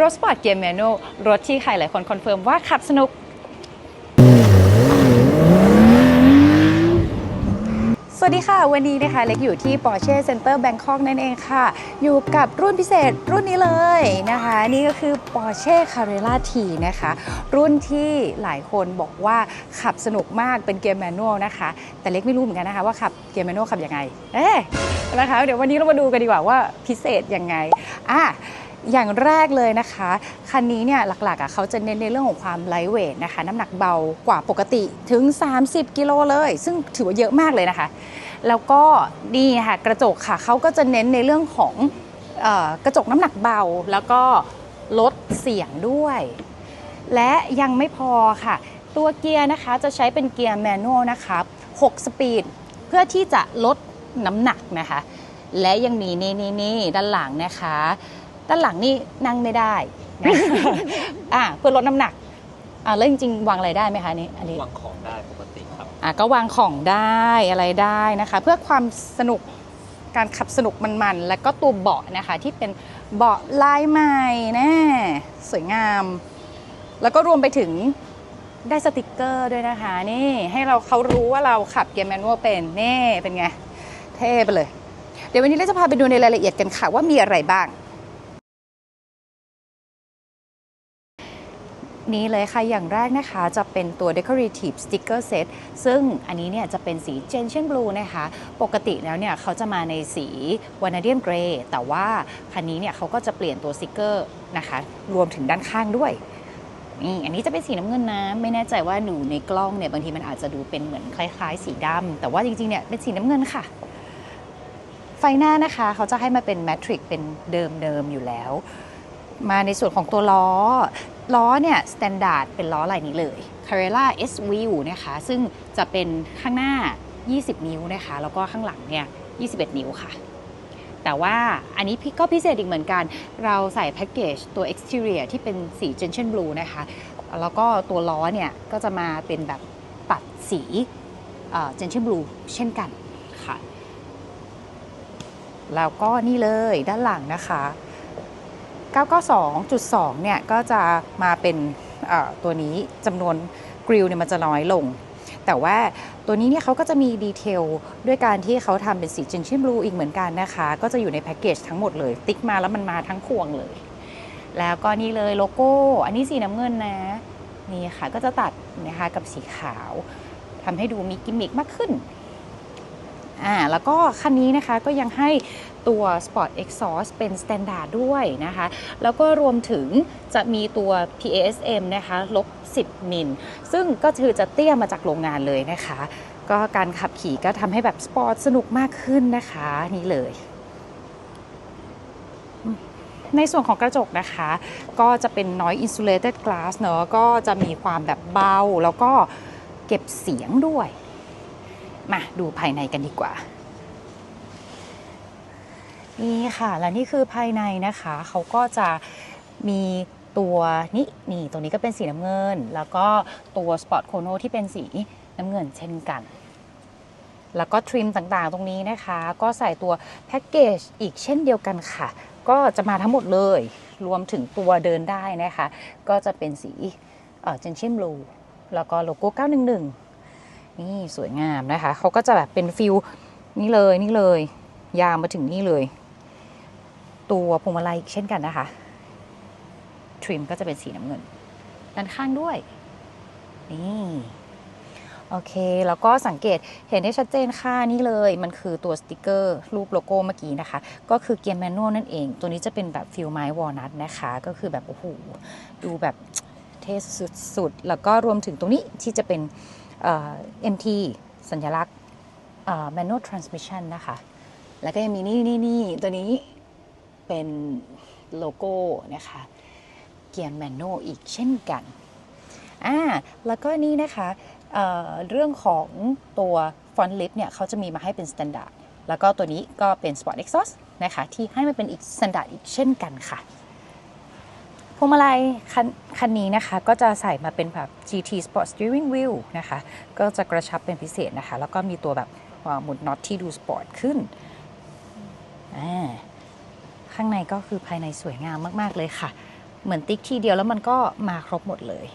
รถสปอร์ตเกียร์แมนนวลรถที่ใครหลายคนคอนเฟิร์มว่าขับสนุก สวัสดีค่ะ วันนี้นะคะเล็กอยู่ที่ Porsche Center Bangkok นั่นเองค่ะ อยู่กับรุ่นพิเศษรุ่นนี้เลยนะคะ นี่ก็คือ Porsche Carrera T นะคะ รุ่นที่หลายคนบอกว่าขับสนุกมากเป็นเกียร์แมนนวลนะคะ แต่เล็กไม่รู้เหมือนกันนะคะว่าขับเกียร์แมนนวลขับยังไง เอ๊ะนะคะ เดี๋ยววันนี้เรามาดูกันดีกว่าว่าพิเศษยังไงอะ อย่างแรกเลยนะคะ คันนี้เนี่ยหลักๆอะเขาจะเน้นในเรื่องของความไลท์เวทนะคะ น้ำหนักเบากว่าปกติถึง 30 กิโลเลย ซึ่งถือว่าเยอะมากเลยนะคะ แล้วก็นี่ค่ะกระจกค่ะเขาก็จะเน้นในเรื่องของออกระจกน้ำหนักเบาแล้วก็ลดเสียงด้วย และยังไม่พอค่ะ ตัวเกียร์นะคะจะใช้เป็นเกียร์แมนนวลนะคะ6สปีดเพื่อที่จะลดน้ำหนักนะคะ และยังมีนี่นี่นี่ด้านหลังนะคะ ด้านหลังนี่นั่งไม่ได้นะคะอะเพื่อลดน้ำหนักอะแล้วจริงๆ วางอะไรได้ไหมคะนี่อันนี้วางของได้ปกติครับอะก็วางของได้อะไรได้นะคะ เพื่อความสนุกการขับสนุกมันๆ แล้วก็ตัวเบาะนะคะที่เป็นเบาะลายใหม่แน่สวยงาม แล้วก็รวมไปถึงได้สติกเกอร์ด้วยนะคะ นี่ให้เราเขารู้ว่าเราขับเกียร์แมนนวลเป็นนี่เป็นไง เท่ไปเลย เดี๋ยววันนี้เราจะพาไปดูในรายละเอียดกันค่ะว่ามีอะไรบ้าง นี้เลยค่ะ อย่างแรกนะคะจะเป็นตัว decorative sticker set ซึ่งอันนี้เนี่ยจะเป็นสี gentian blue นะคะ ปกติแล้วเนี่ยเขาจะมาในสี vanadium gray แต่ว่าคันนี้เนี่ยเขาก็จะเปลี่ยนตัวสติกเกอร์นะคะ รวมถึงด้านข้างด้วยนี่อันนี้จะเป็นสีน้ำเงินนะ ไม่แน่ใจว่าหนูในกล้องเนี่ยบางทีมันอาจจะดูเป็นเหมือนคล้ายๆ สีดำแต่ว่าจริงๆเนี่ยเป็นสีน้ำเงินค่ะ ไฟหน้านะคะเขาจะให้มาเป็นแมทริกเป็นเดิมๆอยู่แล้ว มาในส่วนของตัวล้อ ล้อเนี่ยสแตนดาร์ดเป็นล้อลายนี้เลย Carrera S View นะคะ ซึ่งจะเป็นข้างหน้า 20 นิ้วนะคะ แล้วก็ข้างหลังเนี่ย 21 นิ้วค่ะ แต่ว่าอันนี้พี่ก็พิเศษอีกเหมือนกัน เราใส่แพ็กเกจตัว exterior ที่เป็นสี gentian blue นะคะ แล้วก็ตัวล้อเนี่ย ก็จะมาเป็นแบบตัดสีเอ่อ gentian blue เช่นกันค่ะ แล้วก็นี่เลยด้านหลังนะคะ 992.2 เนี่ยก็จะมาเป็นตัวนี้จำนวนกริลเนี่ยมันจะน้อยลง แต่ว่าตัวนี้เนี่ยเขาก็จะมีดีเทลด้วยการที่เขาทำเป็นสีจินชิ n บลูอีกเหมือนกันนะคะ ก็จะอยู่ในแพ็กเกจทั้งหมดเลย ติ๊กมาแล้วมันมาทั้งพวงเลย แล้วก็นี่เลยโลโก้ อันนี้สีน้ำเงินนะนี่ค่ะก็จะตัดนะคะกับสีขาวทำให้ดูมีกิมมิคมากขึ้น อ่าแล้วก็คันนี้นะคะก็ยังให้ตัว Sport Exhaust เป็น Standard ด้วยนะคะ แล้วก็รวมถึงจะมีตัว PASM นะคะลบ 10 มิล ซึ่งก็คือจะเตี้ยมาจากโรงงานเลยนะคะ ก็การขับขี่ก็ทำให้แบบสปอร์ตสนุกมากขึ้นนะคะนี่เลยในส่วนของกระจกนะคะ ก็จะเป็น noise insulated glass เนอะก็จะมีความแบบเบา แล้วก็เก็บเสียงด้วย มาดูภายในกันดีกว่า นี่ค่ะ และนี่คือภายในนะคะ เขาก็จะมีตัวนี่นี่ตรงนี้ก็เป็นสีน้ำเงิน แล้วก็ตัวสปอร์ตโคโนที่เป็นสีน้ำเงินเช่นกัน แล้วก็ทริมต่างๆตรงนี้นะคะ ก็ใส่ตัวแพ็กเกจอีกเช่นเดียวกันค่ะ ก็จะมาทั้งหมดเลย รวมถึงตัวเดินได้นะคะ ก็จะเป็นสีเจนเช่นบลูแล้วก็โลโก้ 911 นี่สวยงามนะคะเขาก็จะแบบเป็นฟิลนี่เลยนี่เลย ยาวมาถึงนี่เลย ตัวพวงมาลัยเช่นกันนะคะ ทริมก็จะเป็นสีน้ำเงิน ด้านข้างด้วย นี่โอเค แล้วก็สังเกตเห็นได้ชัดเจนค่านี่เลย มันคือตัวสติกเกอร์ รูปโลโก้เมื่อกี้นะคะ ก็คือเกียร์แมนนวลนั่นเอง ตัวนี้จะเป็นแบบฟิลไม้วอลนัทนะคะ ก็คือแบบ โอ้โห ดูแบบเท่สุดๆ แล้วก็รวมถึงตรงนี้ที่จะเป็น MT สัญลักษณ์ manual transmission นะคะ แล้วก็ยังมีนี่นี่นี่ตัวนี้เป็นโลโก้นะคะ เกียร์แมนนอีกเช่นกันอ่าแล้วก็นี่นะคะเเรื่องของตัวฟอนต์ลิฟเนี่ยเขาจะมีมาให้เป็น standard แล้วก็ตัวนี้ก็เป็น Sport Exhaust นะคะ ที่ให้มาเป็นอีก standard อีกเช่นกันค่ะ วงมาลัยคันคันนี้นะคะก็จะใส่มาเป็นแบบ GT Sport Steering Wheel นะคะ ก็จะกระชับเป็นพิเศษนะคะ แล้วก็มีตัวแบบหมุดน็อตที่ดูสปอร์ตขึ้น ข้างในก็คือภายในสวยงามมาก ๆ เลยค่ะ เหมือนติ๊กทีเดียวแล้วมันก็มาครบหมดเลย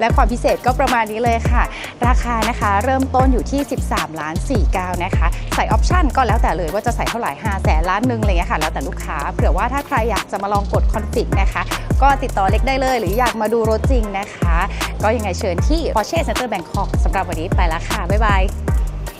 และความพิเศษก็ประมาณนี้เลยค่ะ ราคานะคะเริ่มต้นอยู่ที่ 13 ล้าน49นะคะ ใส่ออปชั่นก็แล้วแต่เลยว่าจะใส่เท่าไหร่5แสนล้านหนึ่งอะไรเงี้ยค่ะ แล้วแต่ลูกค้า เผื่อว่าถ้าใครอยากจะมาลองกดคอนฟิกนะคะ ก็ติดต่อเล็กได้เลย หรืออยากมาดูรถจริงนะคะ ก็ยังไงเชิญที่ Porsche Center Bangkok สำหรับวันนี้ไปแล้วค่ะ บ๊ายบาย